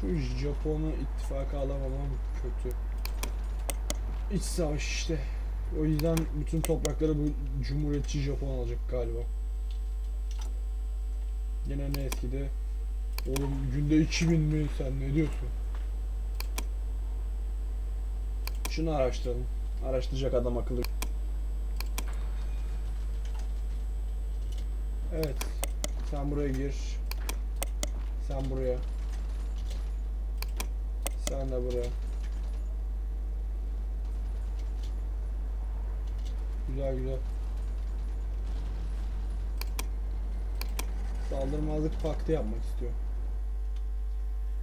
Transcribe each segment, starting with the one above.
Şu Japon'u ittifaka alamamam kötü. İç savaş işte. O yüzden bütün toprakları bu Cumhuriyetçi Japon alacak galiba. Yine ne eskidi? Oğlum günde 2000 mi sen ne diyorsun? Şunu araştıralım. Araştıracak adam akıllı. Evet. Sen buraya gir. Sen buraya. Sen de buraya. Güzel güzel. Saldırmazlık paktı yapmak istiyor.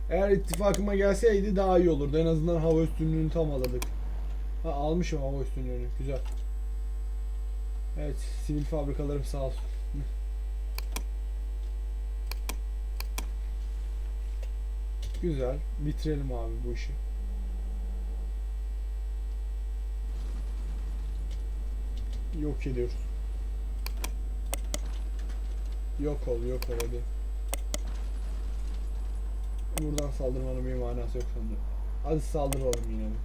Eğer ittifakıma gelseydi daha iyi olurdu. En azından hava üstünlüğünü tam alırdık. Ha almışım hava üstünlüğünü. Güzel. Evet, sivil fabrikalarım sağ olsun. Güzel. Bitirelim abi bu işi. Yok ediyoruz. Yok ol, yok ol hadi. Buradan saldırmanın bir manası yok sanırım. Hadi saldıralım yine de.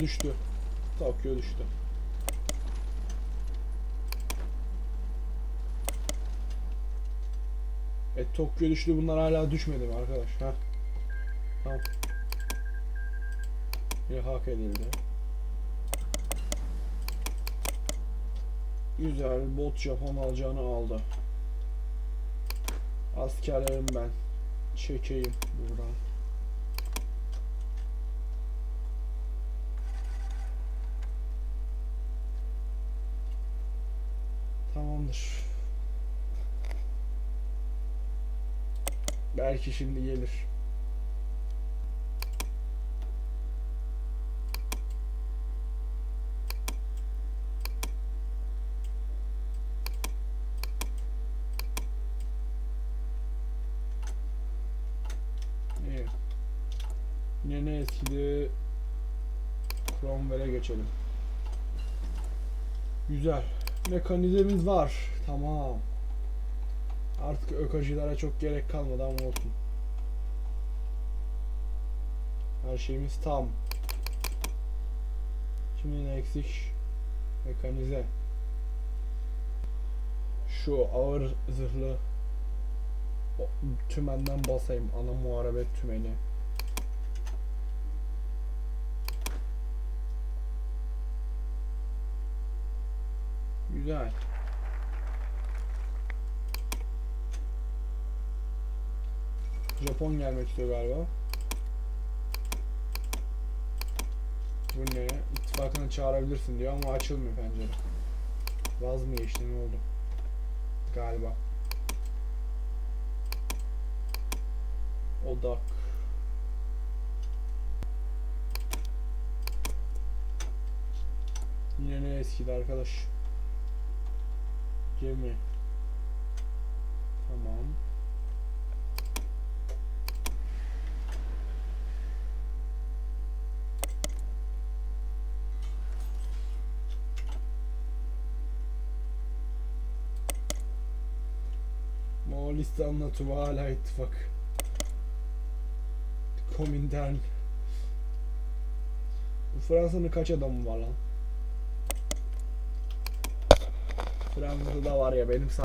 Düştü. Tokyo düştü. E Tokyo düştü bunlar hala düşmedi mi arkadaş? Ha? Tamam. Yine hak edildi. Güzel bot Japon alacağını aldı. Askerlerim ben. Çekeyim buradan. Belki şimdi gelir. İyi. Yine ne eskidi? Cromwell'e geçelim. Güzel. Mekanizemiz var. Tamam. Artık ökacılara çok gerek kalmadı ama olsun. Her şeyimiz tam. Şimdi ne eksik? Mekanize. Şu ağır zırhlı tümenden basayım. Ana muharebet tümeni. Güzel. Japon gelmek istiyor galiba. Bu ne? İttifakına çağırabilirsin diyor ama açılmıyor pencere. Vaz mı geçti ne oldu? Galiba. Odak. Yine ne eskidi arkadaş? Gemi. Tamam. Moğolistan'la Tuva hala ittifak. Komintern. Bu Fransa'nın kaç adamı var lan? Fransa'da var ya benim sa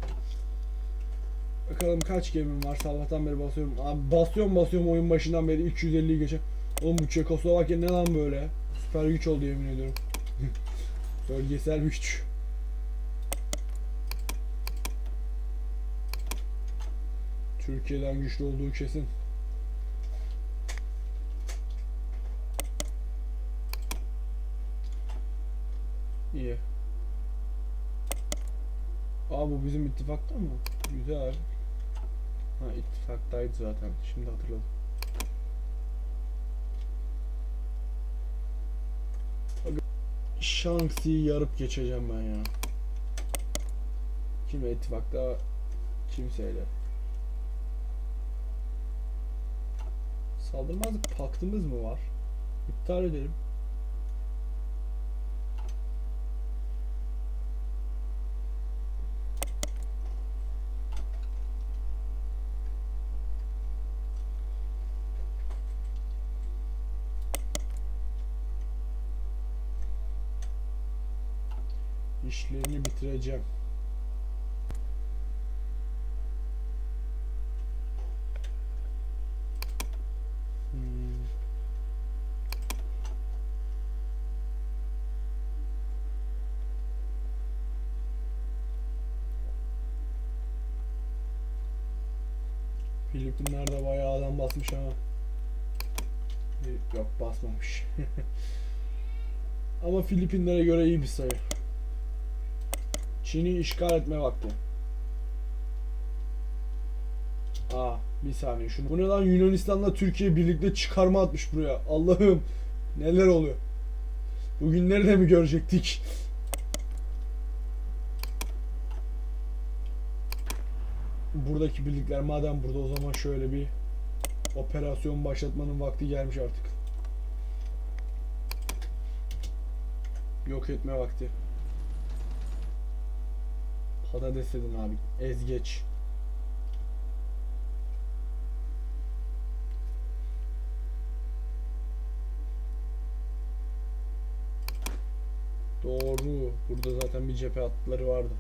Bakalım kaç gemim var sabahtan beri basıyorum. Abi basıyorum basıyorum oyun başından beri 350'yi geçe. Oğlum bu Çekoslovakya ne lan böyle? Süper güç oldu yemin ediyorum. Bölgesel güç. Türkiye'den güçlü olduğu kesin. İyi. Aa bu bizim ittifakta mı? Güzel. Ha ittifaktaydı zaten. Şimdi hatırladım. Shanxi'yi yarıp geçeceğim ben ya. Kimle ittifakta? Kimseyle. Saldırmazlık paktımız mı var? İptal edelim. işlerini bitireceğim. Filipinler'de bayağı adam basmış ama. Yok basmamış. Ama Filipinlere göre iyi bir sayı. Çin'i işgal etme vakti. Aa bir saniye şunu. Bu ne lan Yunanistan'la Türkiye birlikte çıkarma atmış buraya. Allah'ım neler oluyor. Bugünleri de mi görecektik? Buradaki birlikler madem burada o zaman şöyle bir operasyon başlatmanın vakti gelmiş artık. Yok etme vakti. Patates dedin abi. Ezgeç. Doğru. Burada zaten bir cephe hatları vardı.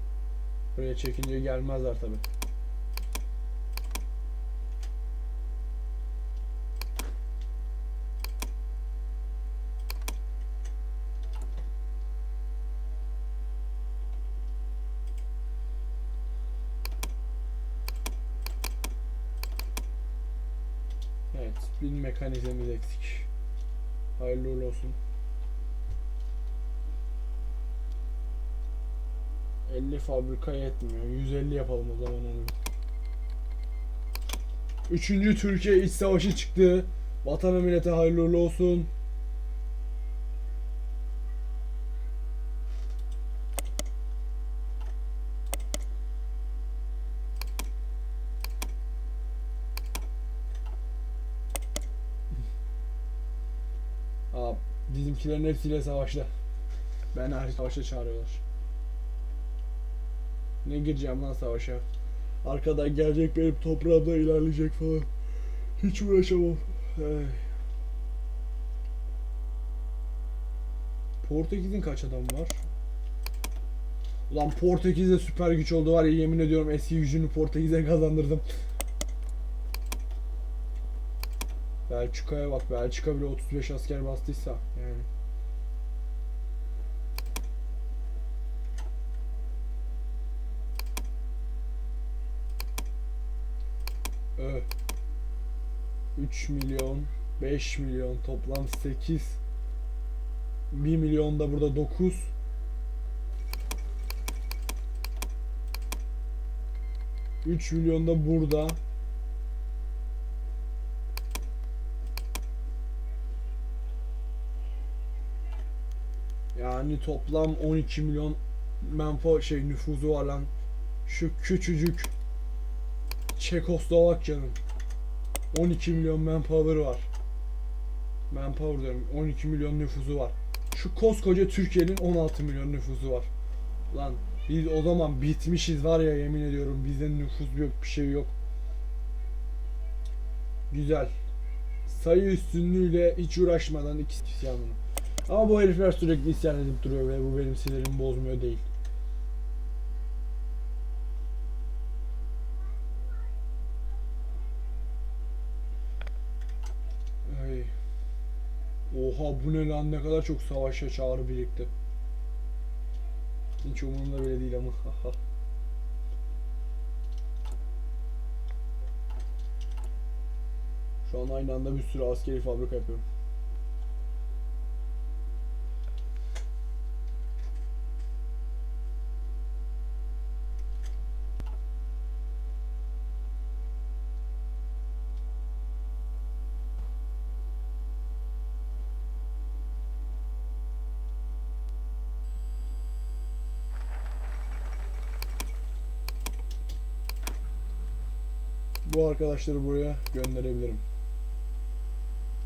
Buraya çekince gelmezler tabi. Evet, bir mekanizmimiz eksik. Hayırlı olsun. 50 fabrika yetmiyor. 150 yapalım o zaman onu. Üçüncü Türkiye İç Savaşı çıktı. Vatana millete hayırlı olsun. Aa, bizimkilerin hepsiyle savaşta. Ben hariç savaşa çağırıyorlar. Ne gireceğim lan savaşa? Arkadan gelecek benim toprağımda ilerleyecek falan. Hiç uğraşamam. Ay. Portekiz'in kaç adam var? Ulan Portekiz'de süper güç oldu var ya yemin ediyorum eski gücünü Portekiz'e kazandırdım. Belçika'ya bak Belçika bile 35 asker bastıysa yani. Ö. 3 milyon 5 milyon toplam 8 1 milyon da burada 9 3 milyon da burada Yani toplam 12 milyon menfa şey nüfuzu var lan. Şu küçücük Çekoslovakya'nın 12 milyon manpower var. Manpower diyorum 12 milyon nüfusu var. Şu koskoca Türkiye'nin 16 milyon nüfusu var. Lan biz o zaman bitmişiz var ya yemin ediyorum bizde nüfus yok bir şey yok. Güzel. Sayı üstünlüğüyle hiç uğraşmadan ikisi isyanını. Ama bu herifler sürekli isyan edip duruyor ve bu benim sinirimi bozmuyor değil. Ay. Oha bu ne lan ne kadar çok savaşa çağrı birlikte. Hiç umurumda bile değil ama. Şu an aynı anda bir sürü askeri fabrika yapıyorum. Bu arkadaşları buraya gönderebilirim.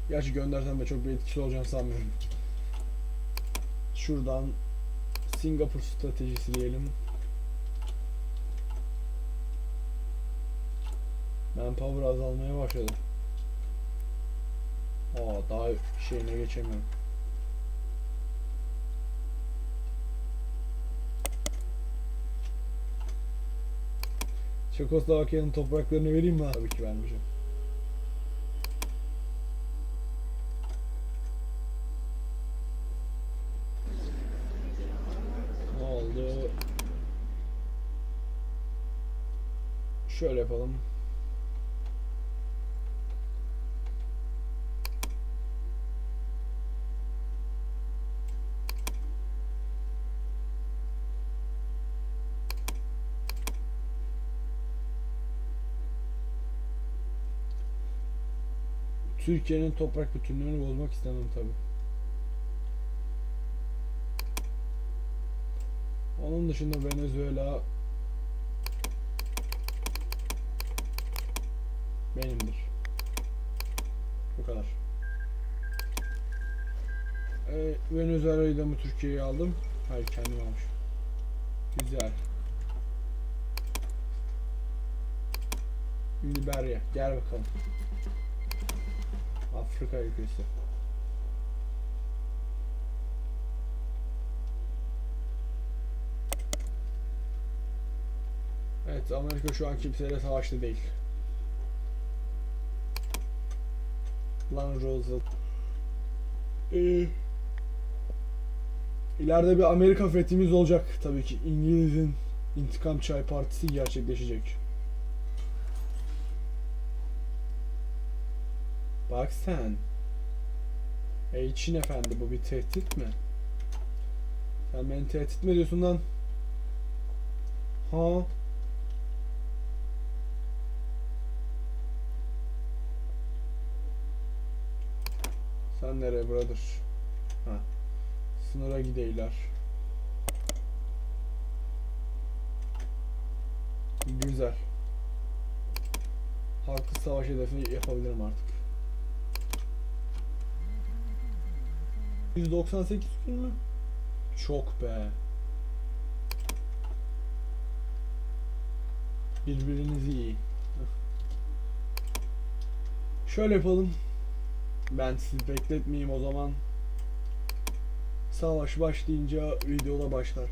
Gerçi göndersem de çok bir etkisi olacağını sanmıyorum. Şuradan Singapur stratejisi diyelim. Manpower azalmaya başladı. Aa daha şeyine geçemiyorum. Çekoslovakya'nın topraklarını vereyim mi? Tabii ki vermeyeceğim. Ne oldu? Şöyle yapalım. Türkiye'nin toprak bütünlüğünü bozmak istemem tabi. Onun dışında Venezuela benimdir. Bu kadar. Ee, Venezuela'yı da mı Türkiye'ye aldım? Hayır kendim almışım. Güzel. Liberya gel bakalım. Afrika ülkesi. Evet Amerika şu an kimseyle savaşta değil. Lan Roosevelt. Ee, ileride bir Amerika fethimiz olacak tabii ki. İngiliz'in İntikam Çay Partisi gerçekleşecek. Bak sen. Ey Çin efendi bu bir tehdit mi? Sen beni tehdit mi ediyorsun lan? Ha? Sen nereye brother? Ha. Sınıra gideyler. Güzel. Haklı savaş hedefini yapabilirim artık. 198 gün mü? Çok be. Birbirinizi iyi. Şöyle yapalım. Ben sizi bekletmeyeyim o zaman. Savaş başlayınca videoda başlar.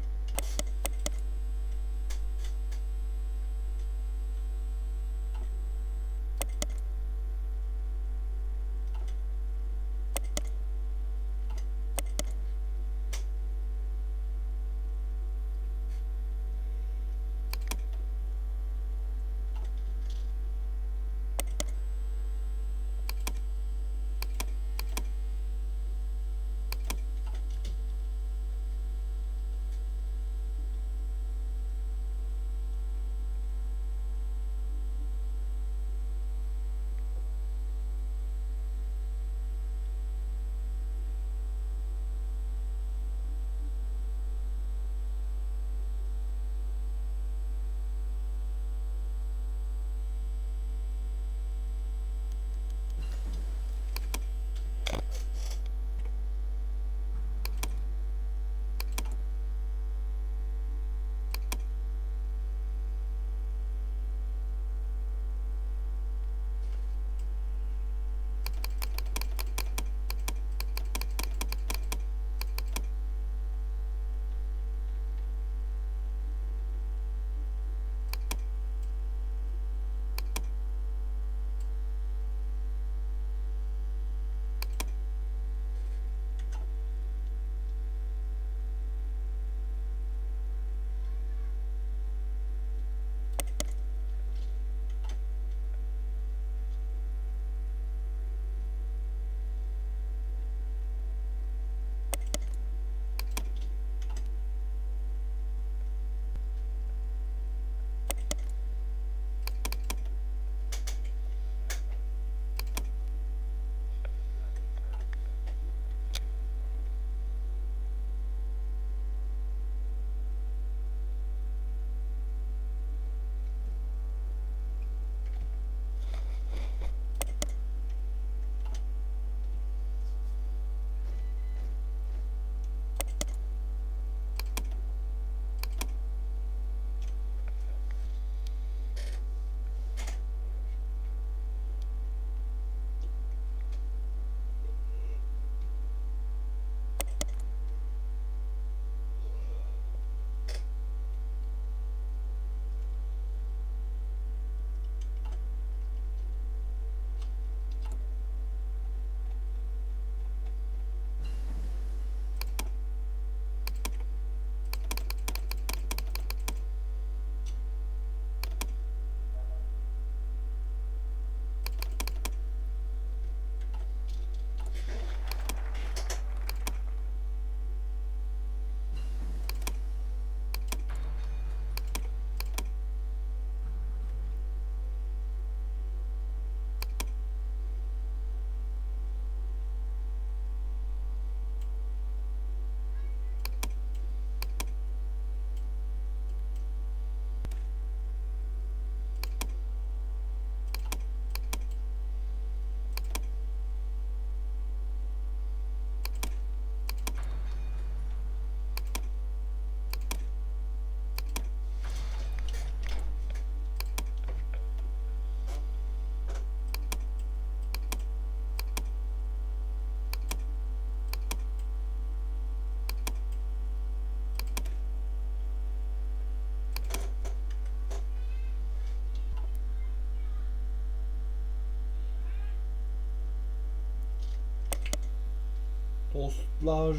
Postlar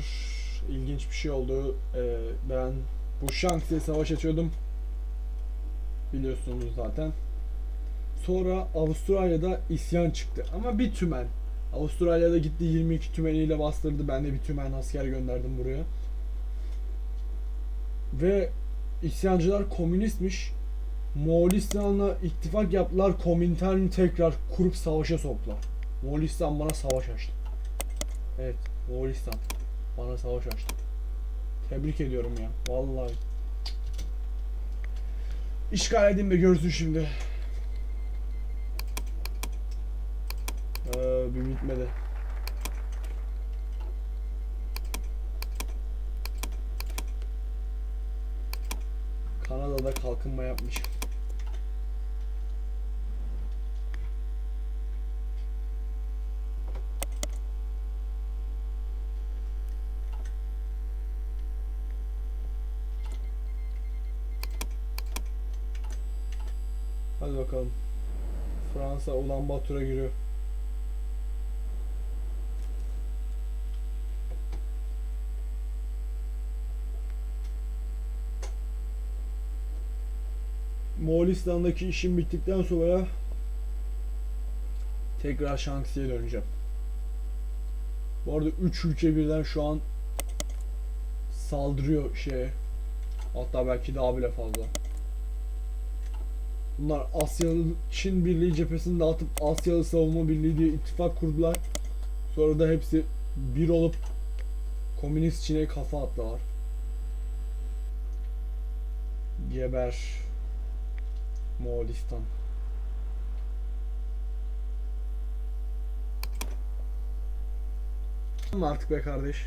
ilginç bir şey oldu. Ee, ben bu Shanxi'ye savaş açıyordum. Biliyorsunuz zaten. Sonra Avustralya'da isyan çıktı. Ama bir tümen. Avustralya'da gitti 22 tümeniyle bastırdı. Ben de bir tümen asker gönderdim buraya. Ve isyancılar komünistmiş. Moğolistan'la ittifak yaptılar. Komintern'i tekrar kurup savaşa soktular. Moğolistan bana savaş açtı. Evet, Moğolistan bana savaş açtı. Tebrik ediyorum ya. Vallahi. İşgal edeyim de görsün şimdi. Ee, bir bitmedi. Kanada'da kalkınma yapmış. Hadi bakalım. Fransa Ulan Batur'a giriyor. Moğolistan'daki işim bittikten sonra tekrar Shanxi'ye döneceğim. Bu arada 3 ülke birden şu an saldırıyor şeye. Hatta belki daha bile fazla. Bunlar Asyalı Çin Birliği cephesini dağıtıp Asyalı Savunma Birliği diye ittifak kurdular. Sonra da hepsi bir olup Komünist Çin'e kafa attılar. Geber Moğolistan. Artık be kardeş.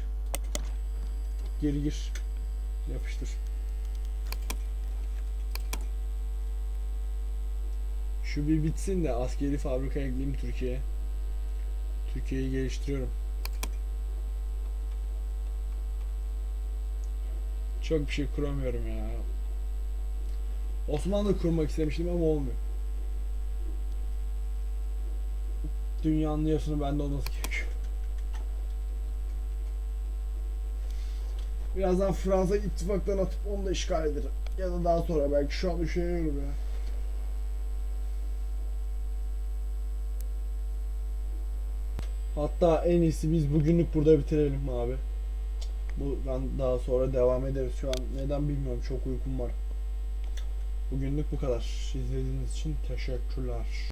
Geri gir. Yapıştır. Şu bir bitsin de askeri fabrika ekleyeyim Türkiye'ye. Türkiye'yi geliştiriyorum. Çok bir şey kuramıyorum ya. Osmanlı kurmak istemiştim ama olmuyor. Dünyanın yarısını bende olması gerekiyor. Birazdan Fransa ittifaktan atıp onu da işgal ederim. Ya da daha sonra belki şu an düşünüyorum ya. Hatta en iyisi biz bugünlük burada bitirelim abi. Bu ben daha sonra devam ederiz. Şu an neden bilmiyorum. Çok uykum var. Bugünlük bu kadar. İzlediğiniz için teşekkürler.